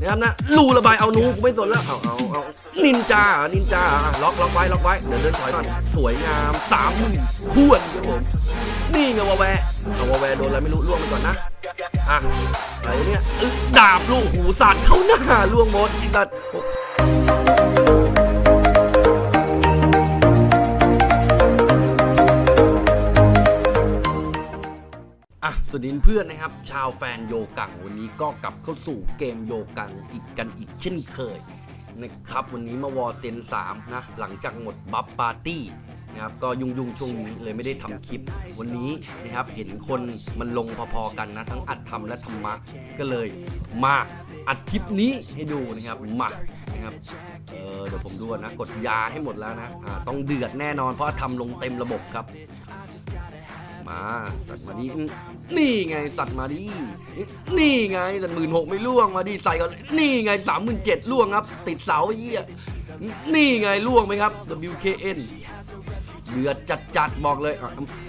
นะครับนะรูระบายเอานูกูไม่สนแล้วเอาเอาเอานินจานินจาอะล็อกล็อกไว้ล็อกไว้เดี๋ยวเดินถอยก่อนสวยงามสามหมื่นขวนครับผมนี่ไงวะแวะเอาวะแวะโดนอะไรไม่รู้ล่วงไปก่อนนะอะอะไรเนี่ยดาบลูกหูสั่นเข้าหน้าล่วงหมดตัด วัสดีเพื่อนนะครับ ชาวแฟนโยกังวันนี้ก็กลับเข้าสู่เกมโยกังอีกกันอีกเช่นเคยนะครับวันนี้มาวอร์เซน3นะหลังจากหมดบัฟปาร์ตี้นะครับก็ยุ่งยุ่งช่วงนี้เลยไม่ได้ทำคลิป วันนี้นะครับเห็นคนมันลงพอๆกันนะ ทั้งอัดทำและธรรมะก็เลยมาอัดคลิปนี้ให้ดูนะครับมานะครับเออเดี๋ยวผมดูก่อนนะกดยาให้หมดแล้วนะต้องเดือดแน่นอนเพราะทำลงเต็มระบบครับ มาสัตว์มาดินี่ไงสัตว์มาดินี่ไงสัตว์หมื่นหกไม่ล่วงมาดิใส่ก่อนนี่ไงสามหมื่นเจ็ดล่วงครับ ติดเสาเหี้ยนี่ไงล่วงไหมครับ WKN เดือดจัดจัดๆบอกเลย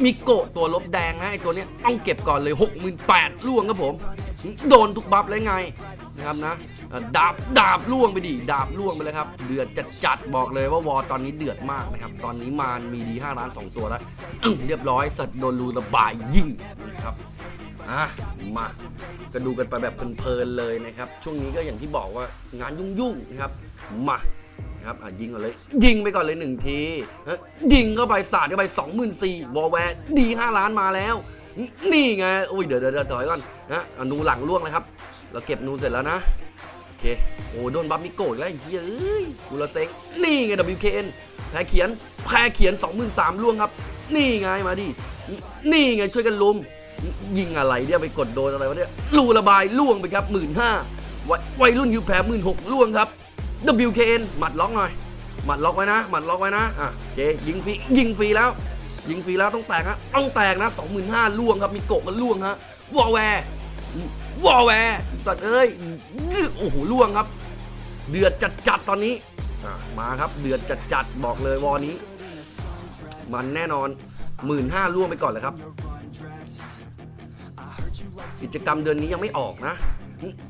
มิโกะตัวลบแดงนะไอตัวนี้ต้องเก็บก่อนเลย 68,000ล่วงครับผม โดนทุกบัฟเลยไงนะครับนะ ดาบดาบล่วงไปดิดาบล่วงไปเลยครับเดือดจัดจัดบอกเลยว่าวอตอนนี้เดือดมากนะครับตอนนี้มารมีดี5ล้าน2ตัวแล้วเรียบร้อยสัตว์โดนรูระบายยิงนะครับอะมาก็ดูกันไปแบบเพลินๆเลยนะครับ ช่วงนี้ก็อย่างที่บอกว่างานยุ่งๆนะครับมานะครับอะยิงก่อนเลย ยิงไปก่อนเลยหนึ่งทียิงเข้าไปสาดเข้าไปสองหมื่นสี่วอลแวร์ดีห้าล้านมาแล้ว นี่ไงอุ้ยเดี๋ยวเดี๋ยวเดี๋ยวถอยก่อนนะนูหลังล่วงเลยครับ เราเก็บนูเสร็จแล้วนะ เค โอ้โดนบัฟมิโกะอีกแล้วเฮ้ยกูละเซ็งนี่ไง WKN แพ้เขียน แพ้เขียน 23,000ล่วงครับ นี่ไงมาดิ นี่ไงช่วยกันลุม ยิงอะไรเนี่ยไปกดโดนอะไรวะเนี่ยรูระบายล่วงไปครับ15,000วัยวัยรุ่นยูแพ้16,000ล่วงครับ WKN หมัดล็อกหน่อย หมัดล็อกไว้นะ หมัดล็อกไว้นะ อะเคยิงฟรี ยิงฟรีแล้ว ยิงฟรีแล้วต้องแตกฮะ ต้องแตกนะ 25,000ล่วงครับ มีโกะกันล่วงฮะวอลแวร์ วอลแวร์สัตว์เอ้ยโอ้โหล่วงครับ เดือดจัดจัดตอนนี้มาครับเดือดจัดจัดบอกเลยวอนี้ มันแน่นอนหมื่นห้าล่วงไปก่อนเลยครับ กิจกรรมเดือนนี้ยังไม่ออกนะ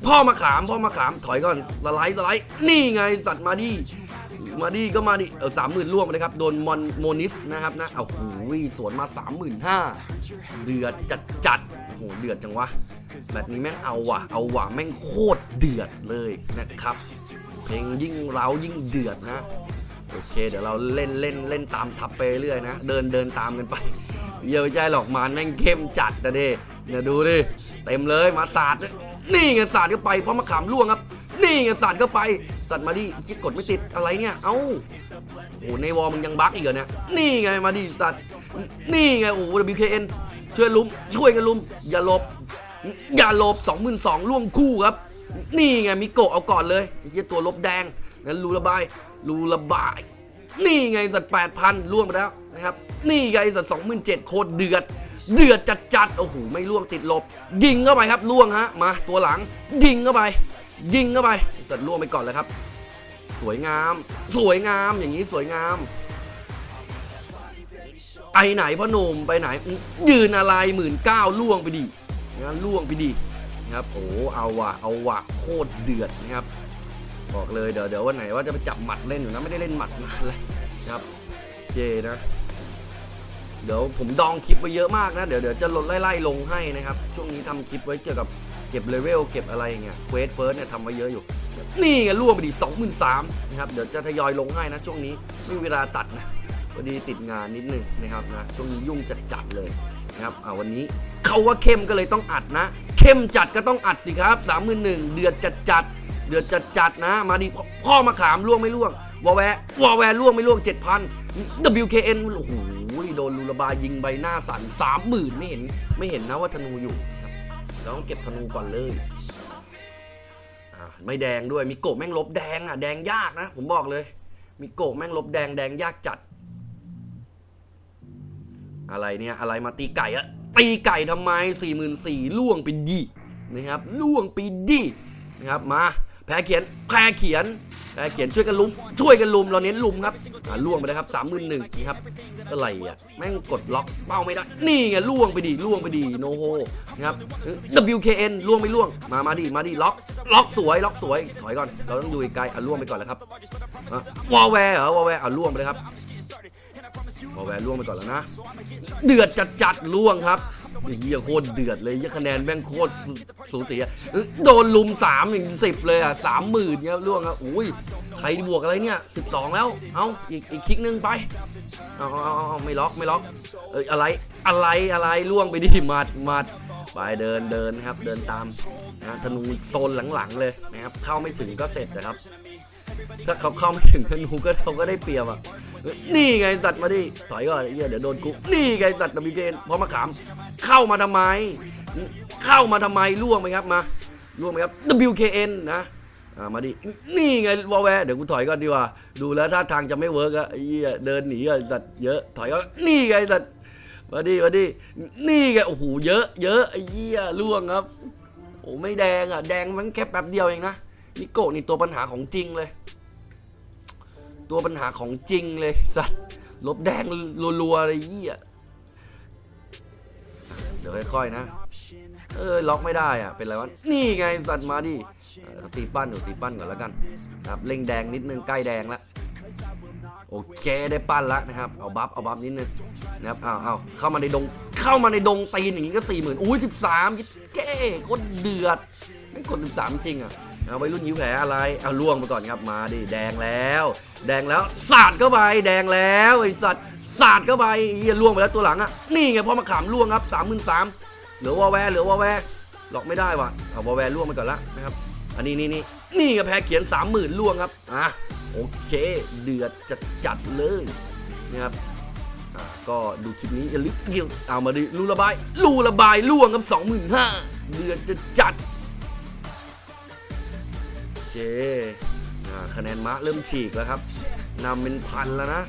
พ่อมาขามพ่อมาขามถอยก่อนสไลด์สไลด์นี่ไงสัตว์มาดิมาดิก็มาดิเออสามหมื่นล่วงไปเลยครับ โดนมอนโมนิสนะครับนะเอาหูสวนมาสามหมื่นห้าเดือดจัดจัดโอ้โหเดือดจังวะ แบบนี้แม่งเอาว่ะ เอาว่ะแม่งโคตรเดือดเลยนะครับ เพลงยิ่งเร้ายิ่งเดือดนะโอเค เดี๋ยวเราเล่นเล่นเล่นตามทับไปเรื่อยนะ เดินเดินตามกันไปเยอะไม่ใช่หรอกมันแม่งเข้มจัดนะเด้เนี่ยดูดิเต็มเลยมาสาดนี่ไงสาดเข้าไปเพราะมะขามล่วงครับ นี่ไงสาดเข้าไปสัตว์มาดิคิดกดไม่ติดอะไรเนี่ย เอ้าโอ้ในวอลมึงยังบั๊กอีกเหรอเนี่ยนี่ไงมาดิสัตว์นี่ไงโอ้ WKN ช่วยลุมช่วยกันลุมอย่าหลบ อย่าหลบ22,000ล่วงคู่ครับ นี่ไงมิโกะเอาก่อนเลยไอ้เหี้ยตัวลบแดงนั้นรูระบายรูระบาย นี่ไงสัตว์8,000ล่วงไปแล้วนะครับ นี่ไงสัตว์27,000โคตรเดือด เดือดจัดจัดๆโอ้โหไม่ล่วงติดลบ ยิงเข้าไปครับล่วงฮะมาตัวหลัง ยิงเข้าไป ยิงเข้าไปสัตว์ล่วงไปก่อนเลยครับ สวยงาม สวยงามอย่างนี้สวยงามไปไหนพ่อหนุ่มไปไหนยืนอะไรหมื่นเก้าล่วงไปดิ งั้นล่วงไปดินะครับโอ้เอาว่ะเอาว่ะโคตรเดือดนะครับ บอกเลยเดี๋ยวเดี๋ยววันไหนว่าจะไปจับหมัดเล่นอยู่นะไม่ได้เล่นหมัดนานเลยนะครับเจนะ เดี๋ยวผมดองคลิปไว้เยอะมากนะ เดี๋ยวเดี๋ยวจะลดไล่ๆลงให้นะครับ ช่วงนี้ทำคลิปไว้เกี่ยวกับเก็บเลเวลเก็บอะไรอย่างเงี้ยเควสเฟิร์สเนี่ยทำไว้เยอะอยู่ นี่ไงล่วงไปดิสองหมื่นสามนะครับเดี๋ยวจะทยอยลงให้นะช่วงนี้ไม่มีเวลาตัดนะพอดีติดงานนิดนึงนะครับนะช่วงนี้ยุ่งจัดๆเลยนะครับอ่าวันนี้ เขาว่าเข้มก็เลยต้องอัดนะ เข้มจัดก็ต้องอัดสิครับสามหมื่นหนึ่งเดือดจัดๆเดือดจัดๆนะ มาดิพ่อมาขามล่วงไม่ล่วงวอแวร์วอแวร์ล่วงไม่ล่วงเจ็ดพัน WKN โอ้โหโดนลูระบายยิงใบหน้าสั่นสามหมื่นไม่เห็นไม่เห็นนะว่าธนูอยู่ครับเราต้องเก็บธนูก่อนเลยไม่แดงด้วย มีโกะแม่งลบแดงอะแดงยากนะ ผมบอกเลย มีโกะแม่งลบแดงแดงยากจัด อะไรเนี่ย อะไรมาตีไก่อะ ตีไก่ทำไม 4 4 0 0 0ล่วงไปดีนะครับล่วงไปดีนะครับมาแพ้เขียนแพ้เขียนแพ้เขียนช่วยกันลุม ช่วยกันลุมเราเน้นลุมครับอ่าล่วงไปเลยครับสามหมื่นหนึ่งนี่ครับอะไรอะแม่งกดล็อกเป้าไม่ได้ นี่ไงล่วงไปดีล่วงไปดีโนโฮนะครับ WKN ล่วงไม่ล่วงมามาดิมาดิล็อก ล็อกสวยล็อกสวยถอยก่อนเราต้องอยู่ไกลอะล่วงไปก่อนแล้วครับวอลแวร์เหรอวอลแวร์อะล่วงไปเลยครับ วอแวร์ล่วงไปก่อนแล้วนะ เดือดจัดจัดๆล่วงครับเฮียโคตรเดือดเลยยคะแนนแม่งโคตรสูสีโดนลุมสามถึงสิบเลยอะสามหมื่นเนี่ยล่วงครับอุ้ยใครบวกอะไรเนี่ยสิบสองแล้ว เอาอีกอีกคลิกนึงไปเอาเอาเอาไม่ล็อกไม่ล็อกเอ้ยอะไรอะไรอะไรล่วงไปดิมัดมัดไปเดินเดินนะครับเดินตามนะธนูโซนหลังๆเลยนะครับเข้าไม่ถึงก็เสร็จนะครับ ถ้าเขาเข้าไม่ถึงธนูก็เขาก็ได้เปรียบอะนี่ไงสัตว์มาดิถอยก่อนไอ้เหี้ยเดี๋ยวโดนกุ๊กนี่ไงสัตว์ดับบิเกนพราะมาขามเข้ามาทำไม เข้ามาทำไมล่วงไหมครับมาล่วงไหมครับ WKN นะมาดิ นี่ไงวอลแวร์เดี๋ยวกูถอยก่อนดีกว่า ดูแล้วท่าทางจะไม่เวิร์กอะไอ้เหี้ยเดินหนีอะสัตว์เยอะ ถอยก็นี่ไงสัตว์มาดิมาดิ นี่ไง โอ้โห เยอะ เยอะไอ้เหี้ยล่วงครับ โอ้ไม่แดงอะแดงมันแค่แป๊บเดียวเองนะ นิโกะนี่ตัวปัญหาของจริงเลย ตัวปัญหาของจริงเลยสัตว์ลบแดงรัวๆเลยเหี้ยเดี๋ยวค่อยๆนะ เออล็อกไม่ได้อะ เป็นไรวะ นี่ไงสัตว์มาดิตีปั้นอยู่ตีปั้นก่อนแล้วกันนะครับเล่งแดงนิดนึงใกล้แดงแล้วโอเคได้ปั้นแล้วนะครับ เอาบัฟเอาบัฟนิดนึงนะครับเอาเอาเข้ามาในดงเข้ามาในดงตีนอย่างงี้ก็สี่หมื่นอุ้ยสิบสามเก้โคตรเดือดไม่กดสิบสามจริงอะ เอาไปรุ่นยิ้วแผลอะไรเอาล่วงไปก่อนครับมาดิแดงแล้ว แดงแล้วสาดเข้าไปแดงแล้วไอสัตว์สาดเข้าไปเฮียล่วงไปแล้วตัวหลังอะนี่ไงพ่อมาขามล่วงครับสามหมื่นสามเหลือวอลแวเหลือวอลแวหลอกไม่ได้ว่ะเอาวอลแวล่วงไปก่อนละนะครับอันนี้นี่นี่นี่กับแพ้เขียน30,000ล่วงครับอะโอเค เดือดจัดจัดเลยนะครับก็ดูคลิปนี้อย่าลืมเอามาดิรูระบายรูระบายล่วงครับ25,000เดือดจะจัด เคอ่าคะแนนมะเริ่มฉีกแล้วครับนำเป็นพันแล้วนะ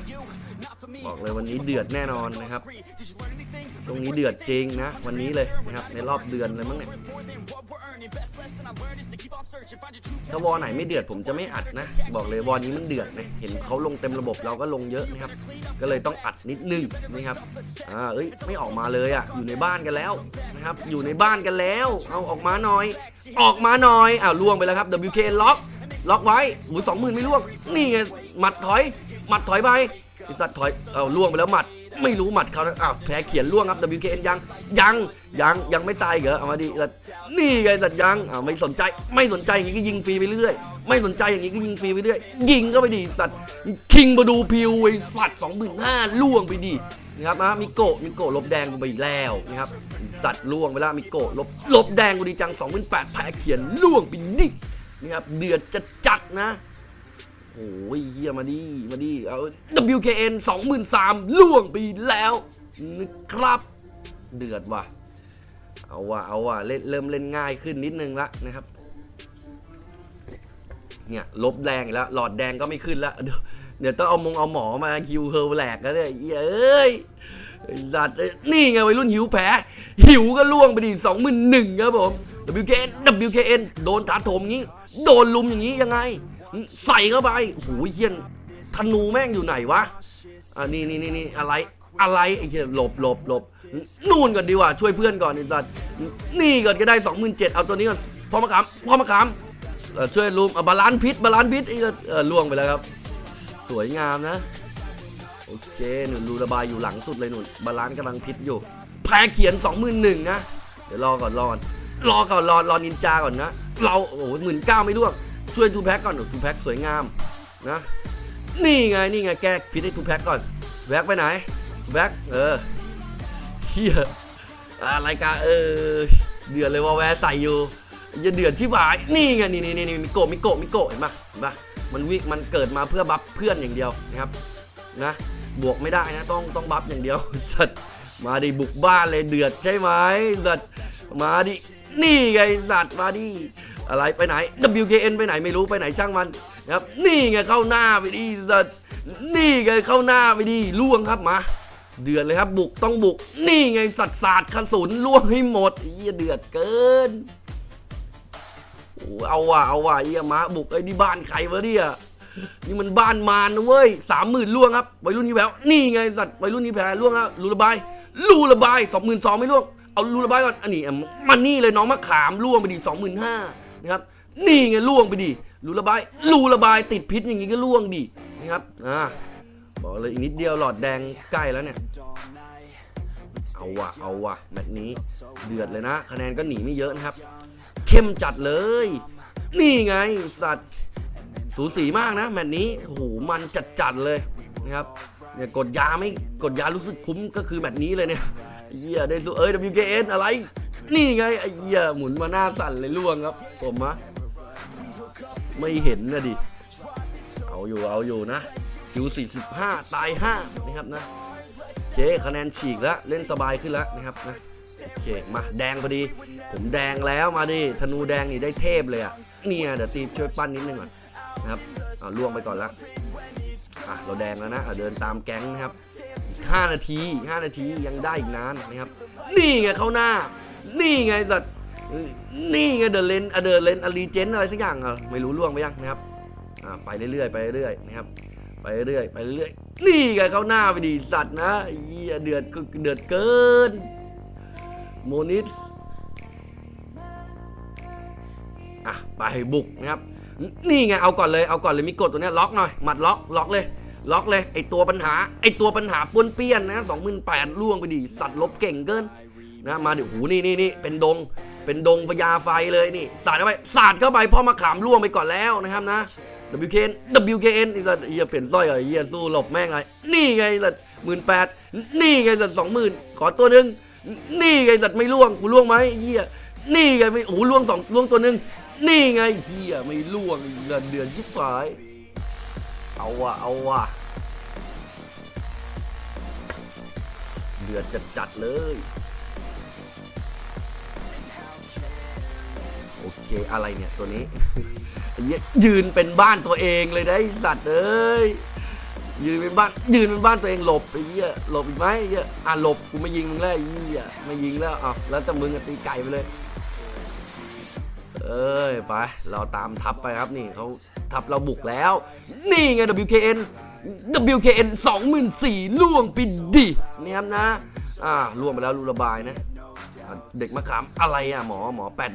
บอกเลยวันนี้เดือดแน่นอนนะครับช่วงนี้เดือดจริงนะ วันนี้เลยนะครับในรอบเดือนเลยมั้งเนี่ยถ้าวอไหนไม่เดือดผมจะไม่อัดนะ บอกเลยวอนี้มันเดือดนะเห็นเขาลงเต็มระบบเราก็ลงเยอะนะครับ ก็เลยต้องอัดนิดนึงนะครับอ่าเอ้ยไม่ออกมาเลยอะอยู่ในบ้านกันแล้วนะครับ อยู่ในบ้านกันแล้ว เอาออกมาหน่อย ออกมาหน่อยอ้าวล่วงไปแล้วครับ WK ล็อกล็อกไว้อุ้ยสองหมื่นไม่ล่วง นี่ไงหมัดถอยหมัดถอยไปไอสัตว์ถอยเอาล่วงไปแล้วหมัด ไม่รู้หมัดเขานะอ้าวแพ้เขียนล่วงครับ WKN ยังยังยังยังไม่ตายเหรอเอามาดิแล้วนี่ไงสัตว์ยังอ้าวไม่สนใจไม่สนใจอย่างนี้ก็ยิงฟรีไปเรื่อยไม่สนใจอย่างนี้ก็ยิงฟรีไปเรื่อยยิงก็ไปดิสัตว์คิงมาดูพิวไอ้สัตว์สองหมื่นห้าล่วงไปดินะครับนะมิโกะมิโกะลบแดงกูไปอีกแล้วนะครับสัตว์ล่วงไปแล้วมิโกะลบลบแดงกูดีจังสองหมื่นแปดแพ้เขียนล่วงไปดินะครับเดือดจะจัดนะ อ้ยเฮียมาดิมาดิเอา WKN 23,000ล่วงไปแล้วนะครับ เดือดว่ะ เอาว่ะเอาว่ะเล่นเริ่มเล่นง่ายขึ้นนิดนึงละนะครับ เนี่ยลบแดงอีกแล้ว หลอดแดงก็ไม่ขึ้นล้วเดี๋ยวต้องเอามงเอาหมอมาคิวเฮอร์แหลกแล้วเนี่ยเฮ้ยเอ้ยไอ้สัตว์เอ้ยนี่ไงวัยรุ่นหิวแผลหิวก็ล่วงไปดิสองหมื่นหนึ่งครับผม WKN WKN โดนถาโถมงี้ โดนลุมอย่างนี้ยังไง ใส่เข้าไปโอ้โหเฮียนธนูแม่งอยู่ไหนวะอ่านี่นี่นี่นี่อะไรอะไรไอ้เหี้ยหลบหลบหลบนู่นก่อนดีกว่าช่วยเพื่อนก่อนไอ้สัตว์นี่ก่อนก็ได้สองหมื่นเจ็ดเอาตัวนี้ก่อนพ่อมะขามพ่อมะขามช่วยลุมเบาลานพิษบาลานพิษไอ้ล่วงไปแล้วครับ สวยงามนะ โอเคหนุนรูระบายอยู่หลังสุดเลยหนุนบาลานกำลังพิษอยู่แพ้เขียน 21,000นะ เดี๋ยวรอก่อนรอก่อนรอก่อนรอรอนินจาก่อนนะ เราโอ้โหหมื่นเก้าไม่ร่วง ช่วยทูแพ็กก่อนทูแพ็กสวยงามนะนี่ไงนี่ไงแก้พิษให้ทูแพ็กก่อนแบ็กไปไหนแพ็กเออเฮียอะไรกันเออเดือดเลยว่าแวร์ใส่อยู่อย่าเดือดชิบหายนี่ไงนี่นี่นี่มิโกะมิโกะมิโกะเห็นปะเห็นปะมันวิมันเกิดมาเพื่อบัฟเพื่อนอย่างเดียวนะครับนะบวกไม่ได้นะต้องต้องบัฟอย่างเดียวสัตว์มาดิบุกบ้านเลยเดือดใช่ไหมสัตว์มาดินี่ไงสัตว์มาดิ อะไรไปไหน WKN ไปไหนไม่รู้ไปไหนช่างมันนะครับนี่ไงเข้าหน้าไปดิสัตว์นี่ไงเข้าหน้าไปดิล่วงครับมา เดือดเลยครับบุกต้องบุก นี่ไงสัตว์ศาสตร์กระสุนล่วงให้หมดเยี่ยเดือดเกินอ้เอาว่ะเอาว่ะเยี่ยมาบุกไอ้นี่บ้านใครวะเนี่ยนี่มันบ้านมารนะเว้ยสามหมื่นล่วงครับวัยรุ่นนี้แววนี่ไงสัตว์วัยรุ่นนี้แพ้ล่วงแล้วรูระบายรูระบายสองหมื่นสองไม่ล่วงเอารูระบายก่อนอันนี้มันนี่เลยน้องมะขามล่วงไปดีสองหมื่นห้า นะครับนี่ไงล่วงไปดีรูระบายรูระบายติดพิษอย่างงี้ก็ล่วงดีนะครับอ่าบอกเลยอีกนิดเดียวหลอดแดงใกล้แล้วเนี่ยเอาว่ะเอาว่ะแมตช์นี้เดือดเลยนะคะแนนก็หนีไม่เยอะนะครับ เข้มจัดเลย นี่ไงสัตว์สูสีมากนะแมตช์นี้โอ้โหมันจัดจัดเลยนะครับเนี่ยกดยาไม่กดยารู้สึกคุ้มก็คือแมตช์นี้เลยเนี่ยเหี้ยได้สู้เอ้ย WKN อะไร นี่ไงไอ้เหี้ยหมุนมาหน้าสั่นเลยล่วงครับ ผมมะไม่เห็นนะดิ เอาอยู่เอาอยู่นะคิว 45 ตาย 5 นะครับนะโอเคคะแนนฉีกแล้ว เล่นสบายขึ้นแล้วนะครับนะโอเคมาแดงพอดี ผมแดงแล้วมาดิธนูแดงนี่ได้เทพเลยอะเนี่ยเดี๋ยวตีช่วยปั้นนิดนึงก่อนนะครับเอาล่วงไปก่อนละอะเราแดงแล้วนะอะเดินตามแก๊งนะครับอีก5นาทีอีก5นาทียังได้อีกนานนะครับ นี่ไงเข้าหน้า นี่ไงสัตว์นี่ไงเดอะเลนอเดอะเลนอะรีเจนอะไรสักอย่างอะไม่รู้ล่วงไปยังนะครับอะไปเรื่อยๆไปเรื่อยๆนะครับไปเรื่อยๆไปเรื่อยๆนี่ไงเขาหน้าไปดีสัตว์นะเหี้ยเดือดก็เดือดเกินโมนิสอะไปบุกนะครับนี่ไงเอาก่อนเลยเอาก่อนเลยมีกดตัวเนี้ยล็อกหน่อยหมัดล็อกล็อกเลย ล็อกเลยไอตัวปัญหาไอตัวปัญหาป้วนเปี้ยนนะสองหมื่นแปดล่วงไปดีสัตว์ลบเก่งเกิน นะมาดิหูนี่นี่นี่เป็นดง เป็นดงพญาไฟเลยนี่สาดเข้าไปสาดเข้าไปพ่อมาขามล่วงไปก่อนแล้วนะครับนะ WKN WKN นี่สัตว์เฮียเปลี่ยนสร้อยเหรอเฮียสู้หลบแม่งเลยนี่ไงสัตว์หมื่นแปดนี่ไงสัตว์สองหมื่นขอตัวหนึ่งนี่ไงสัตว์ไม่ล่วงกูล่วงไหมเฮียนี่ไงไม่โอ้โหล่วงสองล่วงตัวหนึ่งนี่ไงเฮียไม่ล่วงเดือนเดือนชิบหายเอาว่ะเอาว่ะเดือดจัดจัดๆเลย เคอะไรเนี่ยตัวนี้ยืนเป็นบ้านตัวเองเลยไอ้สัตว์เอ้ยยืนเป็นบ้านยืนเป็นบ้านตัวเองหลบไอ้เหี้ยหลบอีกไหมเหี้ยอะหลบกูไม่ยิงมึงแล้วเหี้ยไม่ยิงแล้วอะแล้วแต่มึงอะตีไก่ไปเลย เอ้ยไปเราตามทับไปครับนี่เขาทับเราบุกแล้ว นี่ไง WKN WKN 24,000ล่วงปิดดินี่ครับนะอ่าล่วงไปแล้วรูระบายนะ เด็กมะขามอะไรอะหมอหมอแปด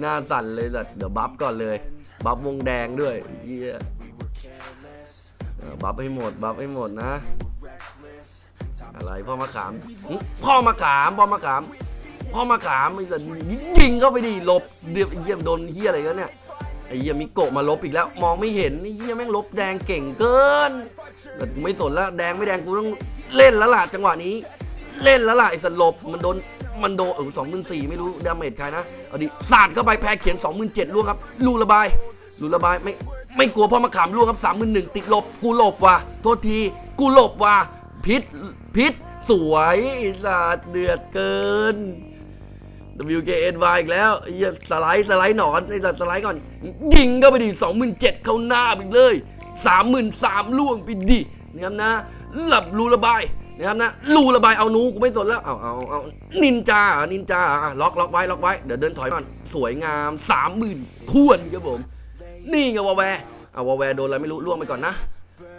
หน้าสั่นเลยสัตว์เดี๋ยวบัฟก่อนเลย บัฟวงแดงด้วยเฮียบัฟให้หมด บัฟให้หมดนะ อะไรพ่อมะขาม พ่อมะขาม พ่อมะขาม พ่อมะขามไอ้สัตว์ยิงเข้าไปดิหลบเดียบไอ้เยี่ยมโดนเฮียอะไรกันเนี่ยไอ้เยี่ยมิโกะมาลบอีกแล้ว มองไม่เห็นไอ้เยี่ยแม่งลบแดงเก่งเกินแต่กูไม่สนแล้วแดงไม่แดงกูต้องเล่นแล้วล่ะจังหวะนี้ เล่นแล้วล่ะไอ้สลบมันโดนมันโดนเออสองหมื่นสี่ไม่รู้ดาเมจใครนะ อาดิสาดเข้าไปแพ้เขียนสองหมื่นเจ็ดล่วงครับรูระบายรูระบายไม่ไม่กลัวพ่อมะขามล่วงครับสามหมื่นหนึ่งติดลบกูหลบว่ะโทษทีกูหลบว่ะพิษพิษสวยสาดเดือดเกิน WKN มาอีกแล้วอ้เหี้ยสไลด์สไลด์หนอนไอ้สัตว์สไลด์ก่อน ยิงก็ไปดิสองหมื่นเจ็ดเข้าหน้าไปเลยสามหมื่นสามล่วงไปดินะครับนะหลับรูระบาย นะครับนะรูระบายเอานูกูไม่สนแล้วเอาเอาเอานินจานินจาอะล็อกล็อกไว้ล็อกไว้เดี๋ยวเดินถอยก่อนสวยงามสามหมื่นทวนครับผม นี่ไงวอแวร์อะวอแวร์โดนอะไรไม่รู้ล่วงไปก่อนนะ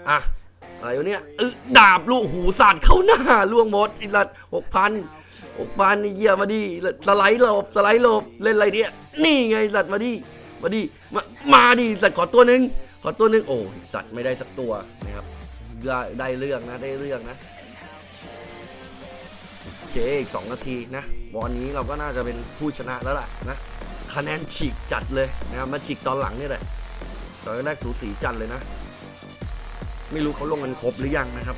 อะอะไรวะเนี่ยเออดาบลูกหูสาดเข้าหน้าล่วงหมดอีกละหกพันหกพันนี่เยี่ยมาดิสไลด์หลบสไลด์หลบเล่นอะไรเนี่ยนี่ไงสัตว์มาดิมาดิมามาดิสัตว์ขอตัวหนึ่งขอตัวหนึ่งโอ้ยสัตว์ไม่ได้สักตัวนะครับได้ได้เรื่องนะได้เรื่องนะ เคอีกสองนาทีนะวันนี้เราก็น่าจะเป็นผู้ชนะแล้วล่ะนะคะแนนฉีกจัดเลยนะมาฉีกตอนหลังนี่แหละตอนแรกสูสีจัดเลยนะ ไม่รู้เขาลงกันครบหรือยังนะครับ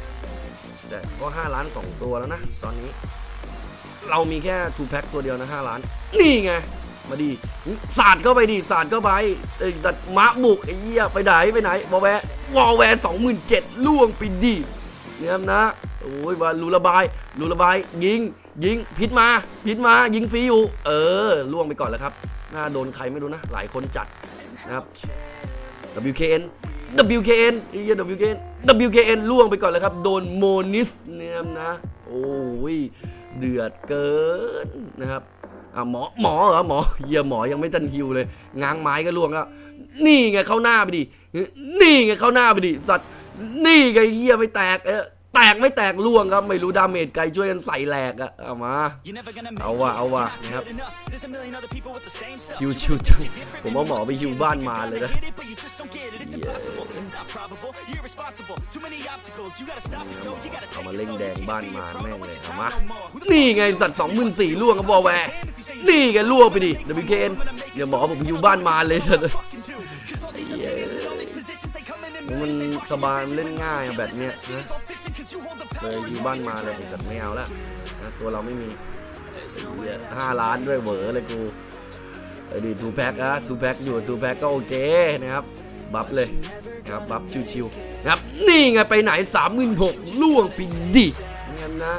แต่ก็ 5 ล้าน 2 ตัวแล้วนะ ตอนนี้ เรามีแค่ทูแพ็คตัวเดียวนะ5ล้าน นี่ไง มาดีสาดเข้าไปดิสาดเข้าไปไอ้สัตว์มะบุกไอ้เหี้ยไปไหนไปไหนวอลแวร์วอลแวร์สองหมื่นเจ็ดล่วงไปดีเนี่ยนะ อ้ยว่ารูระบายรูระบาย ยิง ยิงพิษมาพิษมา ยิงฟรีอยู่ เออล่วงไปก่อนแล้วครับน่าโดนใครไม่รู้นะ หลายคนจัดนะครับ WKN WKN ไอ้เหี้ย WKN WKN ล่วงไปก่อนแล้วครับ โดนโมนิสเนี่ยนะ โอ้ย เดือดเกินนะครับอะหมอหมอเหรอหมอเฮียหมอยังไม่ทันฮิวเลย ง้างไม้ก็ล่วงแล้ว นี่ไงเข้าหน้าไปดิ นี่ไงเข้าหน้าไปดิ สัตว์ นี่ไงเฮียไม่แตกเออ แตกไม่แตกล่วงครับ ไม่รู้ดาเมจไกลช่วยกันใส่แหลกอะเอามาเอาว่ะเอาว่ะนะครับฮิวชิวจังผมเอาหมอไปฮิวบ้านมาเลยนะเอามาเล่งแดงบ้านมาแม่งเลยเอามานี่ไงสัตว์สองหมื่นสี่ล่วงกับบอแวร์นี่ไงล่วงไปดิ WKN เดี๋ยวหมอผมฮิวบ้านมาเลยสัตว์เหี้ยมันสบายเล่นง่ายแบบเนี้ยนะ เลยฮิวบ้านมาเลยไอ้สัตว์ไม่เอาละนะตัวเราไม่มีห้าล้านด้วยเหวอเลยกูเออดีทูแพ็กอะทูแพ็กอยู่ทูแพ็กก็โอเคนะครับ บัฟเลยนะครับบัฟชิวๆนะครับนี่ไงไปไหน3 6 0 0 0ล่วงปิดิงั้นนะ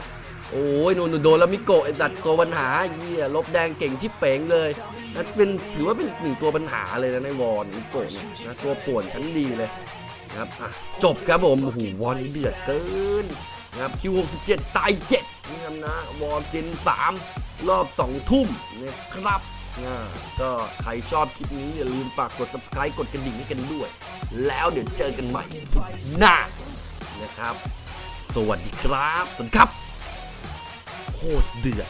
โอ้ยโนนโดนแล้วมิโกะไอ้ตัดตัวปัญหาเยี่ยลบแดงเก่งชิบเป๋งเลยนะเป็นถือว่าเป็นหนึ่งตัวปัญหาเลยนะในวอนมิโกะเนี่ยนะตัวป่วนชั้นดีเลยนะครับอะจบครับผมโอ้โหวอนเดือดเกิน นะครับคิว67 ตาย 7 นี่ครับนะ วอนเจน 3 รอบ 2 ทุ่มนะครับอ่าก็ใครชอบคลิปนี้อย่าลืมฝากกด subscribe กดกระดิ่งให้กันด้วย แล้วเดี๋ยวเจอกันใหม่คลิปหน้านะครับ สวัสดีครับ สวัสดีครับ โคตรเดือด